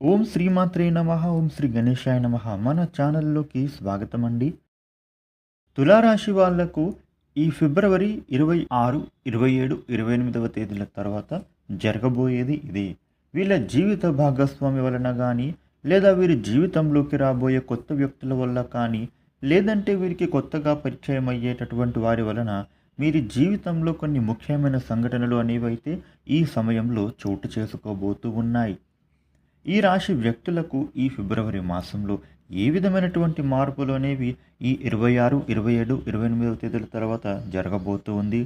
ఓం శ్రీమాత్రే నమ ఓం శ్రీ గణేశాయ నమ. మన ఛానల్లోకి స్వాగతం అండి తులారాశి వాళ్ళకు ఈ ఫిబ్రవరి ఇరవై ఆరు ఇరవై ఏడు ఇరవై ఎనిమిదవ తేదీల తర్వాత జరగబోయేది ఇది. వీళ్ళ జీవిత భాగస్వామి వలన కానీ లేదా వీరి జీవితంలోకి రాబోయే కొత్త వ్యక్తుల వల్ల కానీ లేదంటే వీరికి కొత్తగా పరిచయం అయ్యేటటువంటి వారి వలన వీరి జీవితంలో కొన్ని ముఖ్యమైన సంఘటనలు అనేవైతే ఈ సమయంలో చోటు చేసుకోబోతూ ఉన్నాయి. ఈ రాశి వ్యక్తులకు ఈ ఫిబ్రవరి మాసంలో ఏ విధమైనటువంటి మార్పులు అనేవి ఈ ఇరవై ఆరు ఇరవై ఏడు ఇరవై ఎనిమిదవ తేదీల తర్వాత జరగబోతూ ఉంది?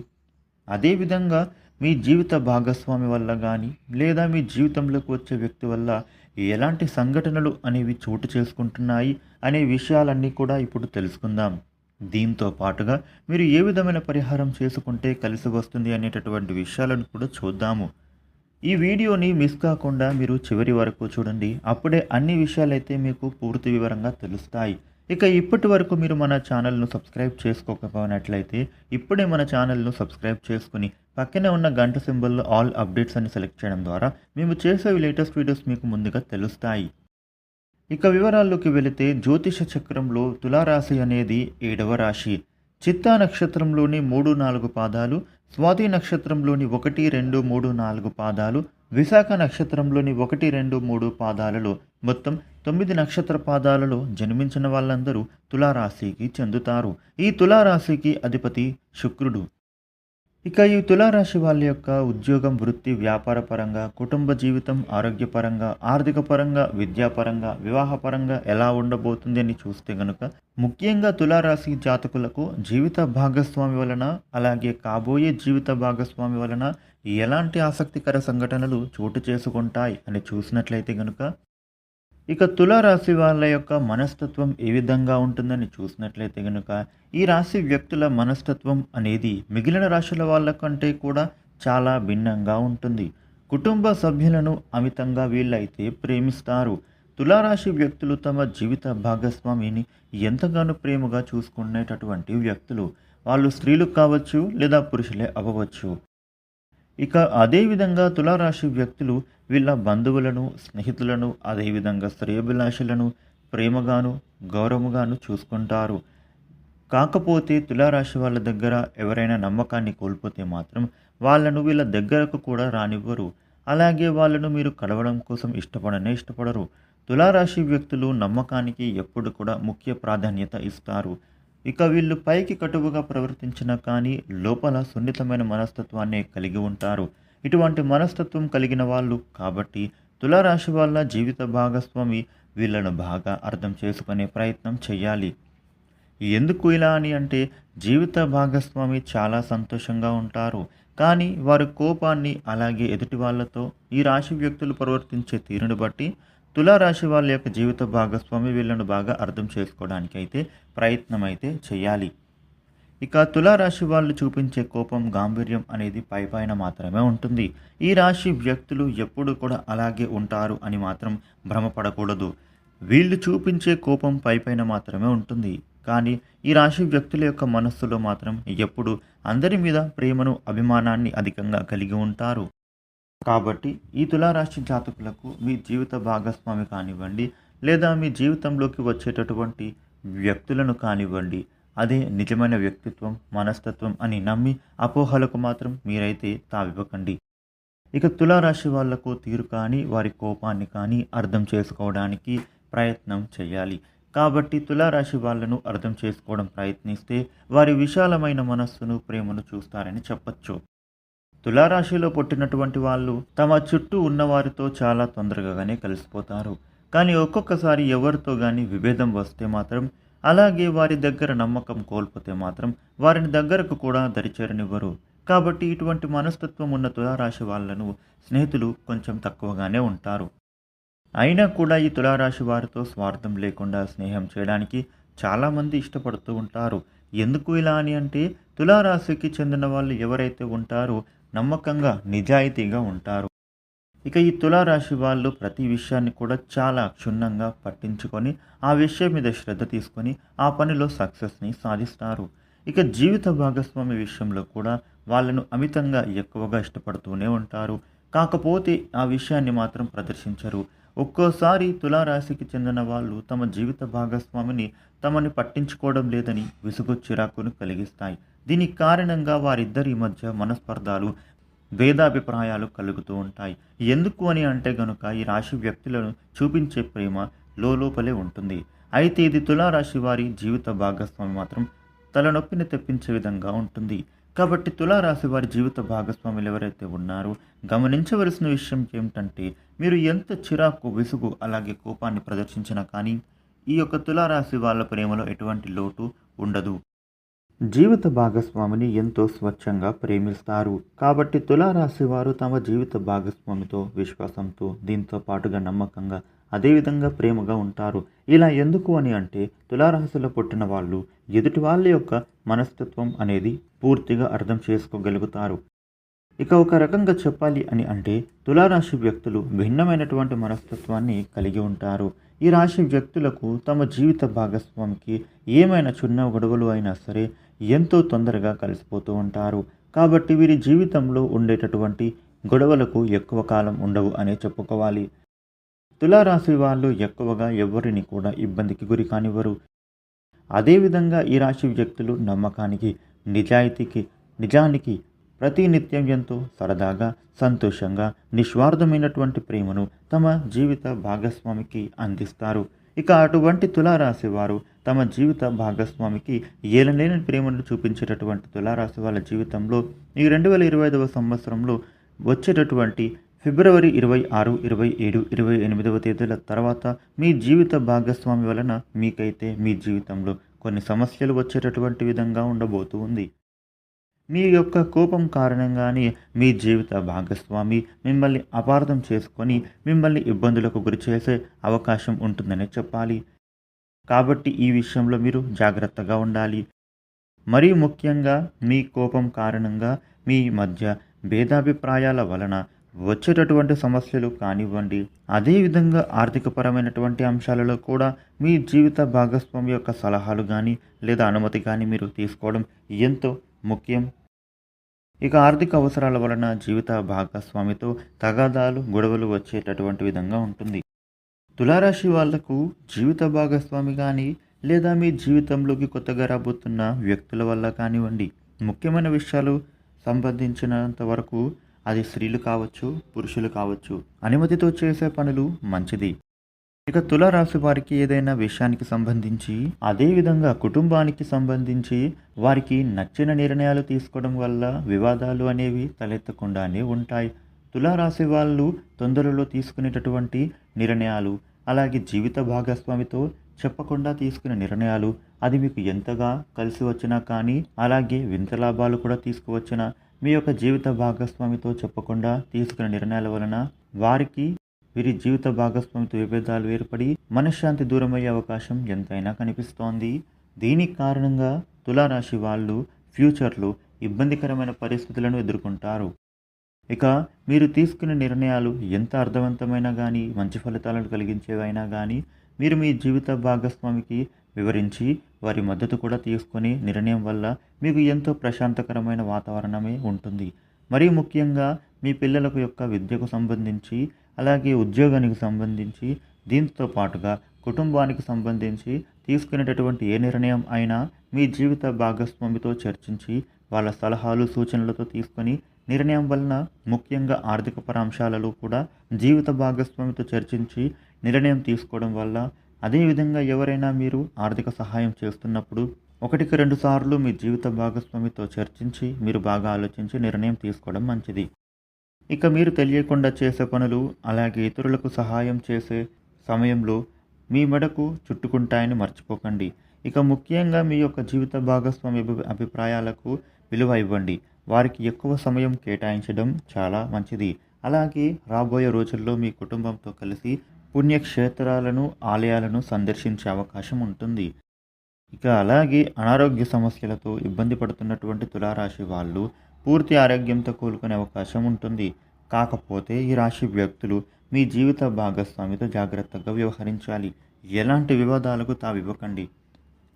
అదేవిధంగా మీ జీవిత భాగస్వామి వల్ల కానీ లేదా మీ జీవితంలోకి వచ్చే వ్యక్తి వల్ల ఎలాంటి సంఘటనలు అనేవి చోటు చేసుకుంటున్నాయి అనే విషయాలన్నీ కూడా ఇప్పుడు తెలుసుకుందాం. దీంతో పాటుగా మీరు ఏ విధమైన పరిహారం చేసుకుంటే కలిసి వస్తుంది అనేటటువంటి విషయాలను కూడా చూద్దాము. ఈ వీడియోని మిస్ కాకుండా మీరు చివరి వరకు చూడండి. అప్పుడే అన్ని విషయాలైతే మీకు పూర్తి వివరంగా తెలుస్తాయి. ఇక ఇప్పటి వరకు మీరు మన ఛానల్ను సబ్స్క్రైబ్ చేసుకోకపోయినట్లయితే ఇప్పుడే మన ఛానల్ను సబ్స్క్రైబ్ చేసుకుని పక్కనే ఉన్న గంట సింబల్లో ఆల్ అప్డేట్స్ అని సెలెక్ట్ చేయడం ద్వారా మేము చేసే లేటెస్ట్ వీడియోస్ మీకు ముందుగా తెలుస్తాయి. ఇక వివరాల్లోకి వెళితే జ్యోతిష చక్రంలో తులారాశి అనేది ఏడవ రాశి. చిత్తా నక్షత్రంలోని మూడు నాలుగు పాదాలు స్వాతి నక్షత్రంలోని ఒకటి రెండు మూడు నాలుగు పాదాలు విశాఖ నక్షత్రంలోని ఒకటి రెండు మూడు పాదాలలో మొత్తం తొమ్మిది నక్షత్ర పాదాలలో జన్మించిన వాళ్ళందరూ తులారాశికి చెందుతారు. ఈ తులారాశికి అధిపతి శుక్రుడు. ఇక ఈ తులారాశి వాళ్ళ యొక్క ఉద్యోగం వృత్తి వ్యాపార పరంగా కుటుంబ జీవితం ఆరోగ్యపరంగా ఆర్థిక పరంగా విద్యాపరంగా వివాహపరంగా ఎలా ఉండబోతుంది అని చూస్తే గనుక ముఖ్యంగా తులారాశి జాతకులకు జీవిత భాగస్వామి వలన అలాగే కాబోయే జీవిత భాగస్వామి వలన ఎలాంటి ఆసక్తికర సంఘటనలు చోటు చేసుకుంటాయి అని చూసినట్లయితే గనుక ఇక తులారాశి వాళ్ళ యొక్క మనస్తత్వం ఏ విధంగా ఉంటుందని చూసినట్లయితే కనుక ఈ రాశి వ్యక్తుల మనస్తత్వం అనేది మిగిలిన రాశుల వాళ్ళ కంటే కూడా చాలా భిన్నంగా ఉంటుంది. కుటుంబ సభ్యులను అమితంగా వీళ్ళైతే ప్రేమిస్తారు. తులారాశి వ్యక్తులు తమ జీవిత భాగస్వామిని ఎంతగానో ప్రేమగా చూసుకునేటటువంటి వ్యక్తులు. వాళ్ళు స్త్రీలు కావచ్చు లేదా పురుషులే అవ్వవచ్చు. ఇక అదేవిధంగా తులారాశి వ్యక్తులు వీళ్ళ బంధువులను స్నేహితులను అదేవిధంగా శ్రేయభిలాషులను ప్రేమగాను గౌరవముగాను చూసుకుంటారు. కాకపోతే తులారాశి వాళ్ళ దగ్గర ఎవరైనా నమ్మకాన్ని కోల్పోతే మాత్రం వాళ్ళను వీళ్ళ దగ్గరకు కూడా రానివ్వరు. అలాగే వాళ్ళను మీరు కలవడం కోసం ఇష్టపడనే ఇష్టపడరు. తులారాశి వ్యక్తులు నమ్మకానికి ఎప్పుడు కూడా ముఖ్య ప్రాధాన్యత ఇస్తారు. ఇక వీళ్ళు పైకి కటువుగా ప్రవర్తించినా కానీ లోపల సున్నితమైన మనస్తత్వాన్ని కలిగి ఉంటారు. ఇటువంటి మనస్తత్వం కలిగిన వాళ్ళు కాబట్టి తులారాశి వాళ్ళ జీవిత భాగస్వామి వీళ్ళను బాగా అర్థం చేసుకునే ప్రయత్నం చేయాలి. ఎందుకు ఇలా అని అంటే జీవిత భాగస్వామి చాలా సంతోషంగా ఉంటారు. కానీ వారి కోపాన్ని అలాగే ఎదుటి వాళ్ళతో ఈ రాశి వ్యక్తులు ప్రవర్తించే తీరును బట్టి తులారాశి వాళ్ళ యొక్క జీవిత భాగస్వామి వీళ్ళను బాగా అర్థం చేసుకోవడానికి అయితే ప్రయత్నం అయితే చేయాలి. ఇక తులారాశి వాళ్ళు చూపించే కోపం గాంభీర్యం అనేది పైపైన మాత్రమే ఉంటుంది. ఈ రాశి వ్యక్తులు ఎప్పుడు కూడా అలాగే ఉంటారు అని మాత్రం భ్రమపడకూడదు. వీళ్ళు చూపించే కోపం పైపైన మాత్రమే ఉంటుంది. కానీ ఈ రాశి వ్యక్తుల యొక్క మనస్సులో మాత్రం ఎప్పుడు అందరి మీద ప్రేమను అభిమానాన్ని అధికంగా కలిగి ఉంటారు. కాబట్టి ఈ తులారాశి జాతకులకు మీ జీవిత భాగస్వామి కానివ్వండి లేదా మీ జీవితంలోకి వచ్చేటటువంటి వ్యక్తులను కానివ్వండి అదే నిజమైన వ్యక్తిత్వం మనస్తత్వం అని నమ్మి అపోహలకు మాత్రం మీరైతే తావివ్వకండి. ఇక తులారాశి వాళ్ళకు తీరు కానీ వారి కోపాన్ని కానీ అర్థం చేసుకోవడానికి ప్రయత్నం చేయాలి. కాబట్టి తులారాశి వాళ్ళను అర్థం చేసుకోవడం ప్రయత్నిస్తే వారి విశాలమైన మనస్సును ప్రేమను చూస్తారని చెప్పచ్చు. తులారాశిలో పుట్టినటువంటి వాళ్ళు తమ చుట్టూ ఉన్నవారితో చాలా తొందరగానే కలిసిపోతారు. కానీ ఒక్కొక్కసారి ఎవరితో కానీ విభేదం వస్తే మాత్రం అలాగే వారి దగ్గర నమ్మకం కోల్పోతే మాత్రం వారిని దగ్గరకు కూడా దరిచేరనివ్వరు. కాబట్టి ఇటువంటి మనస్తత్వం ఉన్న తులారాశి వాళ్ళను స్నేహితులు కొంచెం తక్కువగానే ఉంటారు. అయినా కూడా ఈ తులారాశి వారితో స్వార్థం లేకుండా స్నేహం చేయడానికి చాలామంది ఇష్టపడుతూ ఉంటారు. ఎందుకు ఇలా అని అంటే తులారాశికి చెందిన వాళ్ళు ఎవరైతే ఉంటారో నమ్మకంగా నిజాయితీగా ఉంటారు. ఇక ఈ తులారాశి వాళ్ళు ప్రతి విషయాన్ని కూడా చాలా క్షుణ్ణంగా పట్టించుకొని ఆ విషయం మీద శ్రద్ధ తీసుకొని ఆ పనిలో సక్సెస్ని సాధిస్తారు. ఇక జీవిత భాగస్వామి విషయంలో కూడా వాళ్ళను అమితంగా ఎక్కువగా ఇష్టపడుతూనే ఉంటారు. కాకపోతే ఆ విషయాన్ని మాత్రం ప్రదర్శించరు. ఒక్కోసారి తులారాశికి చెందిన వాళ్ళు తమ జీవిత భాగస్వామిని తమని పట్టించుకోవడం లేదని విసుగు చిరాకును కలిగిస్తాయి. దీనికి కారణంగా వారిద్దరి మధ్య మనస్పర్ధాలు భేదాభిప్రాయాలు కలుగుతూ ఉంటాయి. ఎందుకు అని అంటే గనుక ఈ రాశి వ్యక్తులను చూపించే ప్రేమ లోపలే ఉంటుంది. అయితే ఇది తులారాశి వారి జీవిత భాగస్వామి మాత్రం తలనొప్పిని తెప్పించే విధంగా ఉంటుంది. కాబట్టి తులారాశి వారి జీవిత భాగస్వాములు ఎవరైతే ఉన్నారో గమనించవలసిన విషయం ఏమిటంటే మీరు ఎంత చిరాకు విసుగు అలాగే కోపాన్ని ప్రదర్శించినా కానీ ఈ యొక్క తులారాశి వాళ్ళ ప్రేమలో ఎటువంటి లోటు ఉండదు. జీవిత భాగస్వామిని ఎంతో స్వచ్ఛంగా ప్రేమిస్తారు. కాబట్టి తులారాశి వారు తమ జీవిత భాగస్వామితో విశ్వాసంతో దీంతో పాటుగా నమ్మకంగా అదేవిధంగా ప్రేమగా ఉంటారు. ఇలా ఎందుకు అని అంటే తులారాశిలో పుట్టిన వాళ్ళు ఎదుటి వాళ్ళ యొక్క మనస్తత్వం అనేది పూర్తిగా అర్థం చేసుకోగలుగుతారు. ఇక ఒక రకంగా చెప్పాలి అని అంటే తులారాశి వ్యక్తులు భిన్నమైనటువంటి మనస్తత్వాన్ని కలిగి ఉంటారు. ఈ రాశి వ్యక్తులకు తమ జీవిత భాగస్వామికి ఏమైనా చిన్న గొడవలు అయినా సరే ఎంతో తొందరగా కలిసిపోతూ ఉంటారు. కాబట్టి వీరి జీవితంలో ఉండేటటువంటి గొడవలకు ఎక్కువ కాలం ఉండవు అనే చెప్పుకోవాలి. తులారాశి వాళ్ళు ఎక్కువగా ఎవరిని కూడా ఇబ్బందికి గురి కానివ్వరు. అదేవిధంగా ఈ రాశి వ్యక్తులు నమ్మకానికి నిజాయితీకి నిజానికి ప్రతి నిత్యం ఎంతో సరదాగా సంతోషంగా నిస్వార్థమైనటువంటి ప్రేమను తమ జీవిత భాగస్వామికి అందిస్తారు. ఇక అటువంటి తులారాశి వారు తమ జీవిత భాగస్వామికి ఏలలేని ప్రేమను చూపించేటటువంటి తులారాశి వాళ్ళ జీవితంలో ఈ రెండు వేల ఇరవై ఐదవ సంవత్సరంలో వచ్చేటటువంటి ఫిబ్రవరి ఇరవై ఆరు ఇరవై ఏడు ఇరవై ఎనిమిదవ తేదీల తర్వాత మీ జీవిత భాగస్వామి వలన మీకైతే మీ జీవితంలో కొన్ని సమస్యలు వచ్చేటటువంటి విధంగా ఉండబోతూ ఉంది. మీ యొక్క కోపం కారణంగానే మీ జీవిత భాగస్వామి మిమ్మల్ని అపార్థం చేసుకొని మిమ్మల్ని ఇబ్బందులకు గురి చేసే అవకాశం ఉంటుందనే చెప్పాలి. కాబట్టి ఈ విషయంలో మీరు జాగ్రత్తగా ఉండాలి. మరీ ముఖ్యంగా మీ కోపం కారణంగా మీ మధ్య భేదాభిప్రాయాల వలన వచ్చేటటువంటి సమస్యలు కానివ్వండి అదేవిధంగా ఆర్థికపరమైనటువంటి అంశాలలో కూడా మీ జీవిత భాగస్వామి యొక్క సలహాలు కానీ లేదా అనుమతి కానీ మీరు తీసుకోవడం ఎంతో ముఖ్యం. ఇక ఆర్థిక అవసరాల వలన జీవిత భాగస్వామితో తగాదాలు గొడవలు వచ్చేటటువంటి విధంగా ఉంటుంది. తులారాశి వాళ్ళకు జీవిత భాగస్వామి కానీ లేదా మీ జీవితంలోకి కొత్తగా రాబోతున్న వ్యక్తుల వల్ల కానివ్వండి. ముఖ్యమైన విషయాలు సంబంధించినంత వరకు అది స్త్రీలు కావచ్చు పురుషులు కావచ్చు. అనుమతితో చేసే పనులు మంచిది. ఇక తులారాశి వారికి ఏదైనా విషయానికి సంబంధించి అదేవిధంగా కుటుంబానికి సంబంధించి వారికి నచ్చిన నిర్ణయాలు తీసుకోవడం వల్ల వివాదాలు అనేవి తలెత్తకుండానే ఉంటాయి. తులారాశి వాళ్ళు తొందరలో తీసుకునేటటువంటి నిర్ణయాలు అలాగే జీవిత భాగస్వామితో చెప్పకుండా తీసుకునే నిర్ణయాలు అది మీకు ఎంతగా కలిసి వచ్చినా కానీ అలాగే వింత లాభాలు కూడా తీసుకువచ్చినా మీ యొక్క జీవిత భాగస్వామితో చెప్పకుండా తీసుకునే నిర్ణయాల వలన వారికి వీరి జీవిత భాగస్వామితో విభేదాలు ఏర్పడి మనశ్శాంతి దూరమయ్యే అవకాశం ఎంతైనా కనిపిస్తోంది. దీనికి కారణంగా తులారాశి వాళ్ళు ఫ్యూచర్లో ఇబ్బందికరమైన పరిస్థితులను ఎదుర్కొంటారు. ఇక మీరు తీసుకునే నిర్ణయాలు ఎంత అర్థవంతమైనా కానీ మంచి ఫలితాలను కలిగించేవైనా కానీ మీరు మీ జీవిత భాగస్వామికి వివరించి వారి మద్దతు కూడా తీసుకొని నిర్ణయం వల్ల మీకు ఎంతో ప్రశాంతకరమైన వాతావరణమే ఉంటుంది. మరీ ముఖ్యంగా మీ పిల్లలకు యొక్క విద్యకు సంబంధించి అలాగే ఉద్యోగానికి సంబంధించి దీంతో పాటుగా కుటుంబానికి సంబంధించి తీసుకునేటటువంటి ఏ నిర్ణయం అయినా మీ జీవిత భాగస్వామితో చర్చించి వాళ్ళ సలహాలు సూచనలతో తీసుకొని నిర్ణయం వలన ముఖ్యంగా ఆర్థిక పరాంశాలలో కూడా జీవిత భాగస్వామితో చర్చించి నిర్ణయం తీసుకోవడం వల్ల అదేవిధంగా ఎవరైనా మీరు ఆర్థిక సహాయం చేస్తున్నప్పుడు ఒకటికి రెండు సార్లు మీ జీవిత భాగస్వామితో చర్చించి మీరు బాగా ఆలోచించి నిర్ణయం తీసుకోవడం మంచిది. ఇక మీరు తెలియకుండా చేసే పనులు అలాగే ఇతరులకు సహాయం చేసే సమయంలో మీ మెడకు చుట్టుకుంటాయని మర్చిపోకండి. ఇక ముఖ్యంగా మీ యొక్క జీవిత భాగస్వామి అభిప్రాయాలకు విలువ ఇవ్వండి. వారికి ఎక్కువ సమయం కేటాయించడం చాలా మంచిది. అలాగే రాబోయే రోజుల్లో మీ కుటుంబంతో కలిసి పుణ్యక్షేత్రాలను ఆలయాలను సందర్శించే అవకాశం ఉంటుంది. ఇక అలాగే అనారోగ్య సమస్యలతో ఇబ్బంది పడుతున్నటువంటి తులారాశి వాళ్ళు పూర్తి ఆరోగ్యంతో కోలుకునే అవకాశం ఉంటుంది. కాకపోతే ఈ రాశి వ్యక్తులు మీ జీవిత భాగస్వామితో జాగ్రత్తగా వ్యవహరించాలి. ఎలాంటి వివాదాలకు తావివ్వకండి.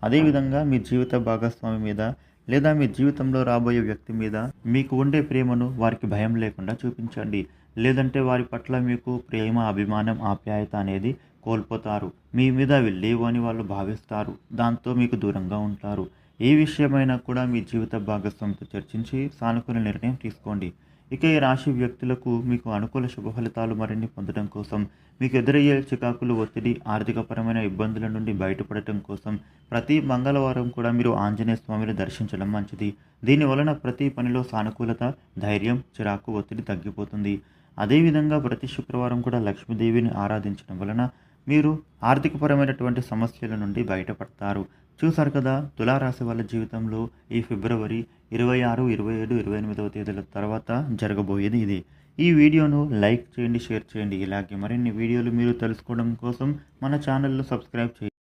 అదేవిధంగా మీ జీవిత భాగస్వామి మీద లేదా మీ జీవితంలో రాబోయే వ్యక్తి మీద మీకు ఉండే ప్రేమను వారికి భయం లేకుండా చూపించండి. లేదంటే వారి పట్ల మీకు ప్రేమ అభిమానం ఆప్యాయత అనేది కోల్పోతారు. మీ మీద అవి లేవు అని వాళ్ళు భావిస్తారు. దాంతో మీకు దూరంగా ఉంటారు. ఏ విషయమైనా కూడా మీ జీవిత భాగస్వామితో చర్చించి సానుకూల నిర్ణయం తీసుకోండి. ఇక ఈ రాశి వ్యక్తులకు మీకు అనుకూల శుభ ఫలితాలు మరిన్ని పొందడం కోసం మీకు ఎదురయ్యే చికాకులు ఒత్తిడి ఆర్థికపరమైన ఇబ్బందుల నుండి బయటపడటం కోసం ప్రతి మంగళవారం కూడా మీరు ఆంజనేయ స్వామిని దర్శించడం మంచిది. దీని వలన ప్రతి పనిలో సానుకూలత ధైర్యం చిరాకు ఒత్తిడి తగ్గిపోతుంది. అదేవిధంగా ప్రతి శుక్రవారం కూడా లక్ష్మీదేవిని ఆరాధించడం వలన మీరు ఆర్థికపరమైనటువంటి సమస్యల నుండి బయటపడతారు. చూసారు కదా తులారాశి వాళ్ళ జీవితంలో ఈ ఫిబ్రవరి ఇరవై ఆరు ఇరవై ఏడు ఇరవై ఎనిమిదవ తేదీల తర్వాత జరగబోయేది ఇది. ఈ వీడియోను లైక్ చేయండి షేర్ చేయండి. ఇలాగే మరిన్ని వీడియోలు మీరు తెలుసుకోవడం కోసం మన ఛానల్ను సబ్స్క్రైబ్ చేయండి.